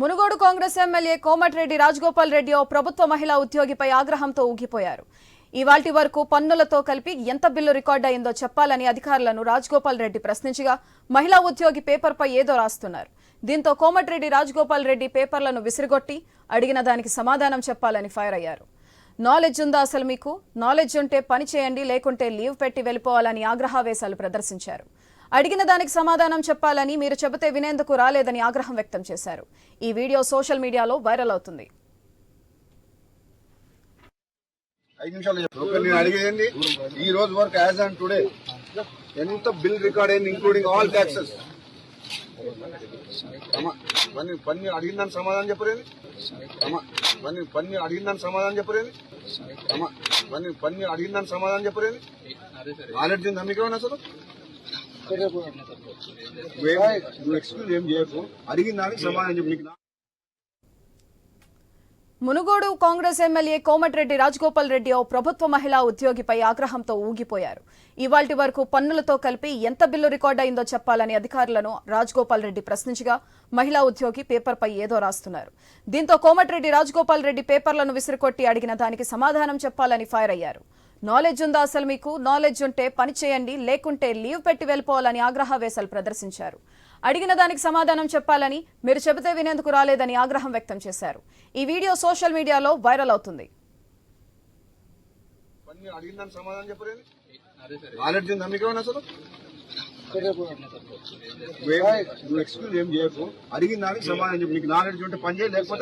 Munugode Congress MLA Komatireddy Rajagopal Reddy ఓ ప్రభుత్వ మహిళా ఉద్యోగిపై ఆగ్రహంతో ఊగిపోయారు. ఇవాల్టి వరకు పన్నులతో కలిపి ఎంత బిల్లు రికార్డ్ అయిందో చెప్పాలని అధికారులను రాజగోపాల్ రెడ్డి ప్రశ్నించగా మహిళా ఉద్యోగి పేపర్పై ఏదో రాస్తున్నారు. దీంతో కోమటిరెడ్డి రాజగోపాల్ రెడ్డి పేపర్లను విసిరిగొట్టి అడిగిన దానికి సమాధానం చెప్పాలని ఫైర్ అయ్యారు. నాలెడ్జ్ ఉందా అసలు మీకు? నాలెడ్జ్ ఉంటే పని చేయండి లేకుంటే లీవ్ పెట్టి వెళ్ళిపోవాలని ఆగ్రహావేశాలు ప్రదర్శించారు. అడిగిన దానికి సమాధానం చెప్పాలని మీరు చెబితే వినేందుకు రాలేదని ఆగ్రహం వ్యక్తం చేశారు. ఈ వీడియో సోషల్ మీడియాలో వైరల్ అవుతుంది. ఐదు నిమిషాలు నేను అడిగేది ఈ రోజు వరకు యాజ్ అండ్ టుడే ఎంత బిల్ రికార్డ్ అయింది ఇంక్లూడింగ్ ఆల్ ట్యాక్సెస్ పని పని అడిగిన దానికి సమాధానం చెప్పలేదు పని పని అడిగిన దానికి సమాధానం చెప్పలేదు పని పని అడిగిన దానికి సమాధానం చెప్పలేదు నాలెడ్జ్ ఉందా మీకు అసలు? నువ్వు ఏం చేయకు అడిగిన దానికి సమాధానం చెప్పు నీకు మునుగోడు కాంగ్రెస్ ఎమ్మెల్యే కోమటిరెడ్డి రాజగోపాల్ రెడ్డి ఓ ప్రభుత్వ మహిళా ఉద్యోగిపై ఆగ్రహంతో ఊగిపోయారు. ఇవాల్టి వరకు పన్నులతో కలిపి ఎంత బిల్లు రికార్డ్ అయిందో చెప్పాలని అధికారులను రాజగోపాల్ రెడ్డి ప్రశ్నించగా మహిళా ఉద్యోగి పేపర్పై ఏదో రాస్తున్నారు. దీంతో కోమటిరెడ్డి రాజగోపాల్ రెడ్డి పేపర్లను విసిరికొట్టి అడిగిన దానికి సమాధానం చెప్పాలని ఫైర్ అయ్యారు. నాలెడ్జ్ ఉందా అసలు మీకు? నాలెడ్జ్ ఉంటే పని చేయండి లేకుంటే లీవ్ పెట్టి వెళ్ళిపోవాలని ఆగ్రహావేశాలు ప్రదర్శించారు. అడిగిన దానికి సమాధానం చెప్పాలని మీరు చెబితే వినేందుకు రాలేదని ఆగ్రహం వ్యక్తం చేశారు. ఈ వీడియో సోషల్ మీడియాలో వైరల్ అవుతుంది. పని అడిగిన దానికి సమాధానం చెప్పు. నీకు నాలెడ్జ్ ఉంటే పని చేయి లేకపోతే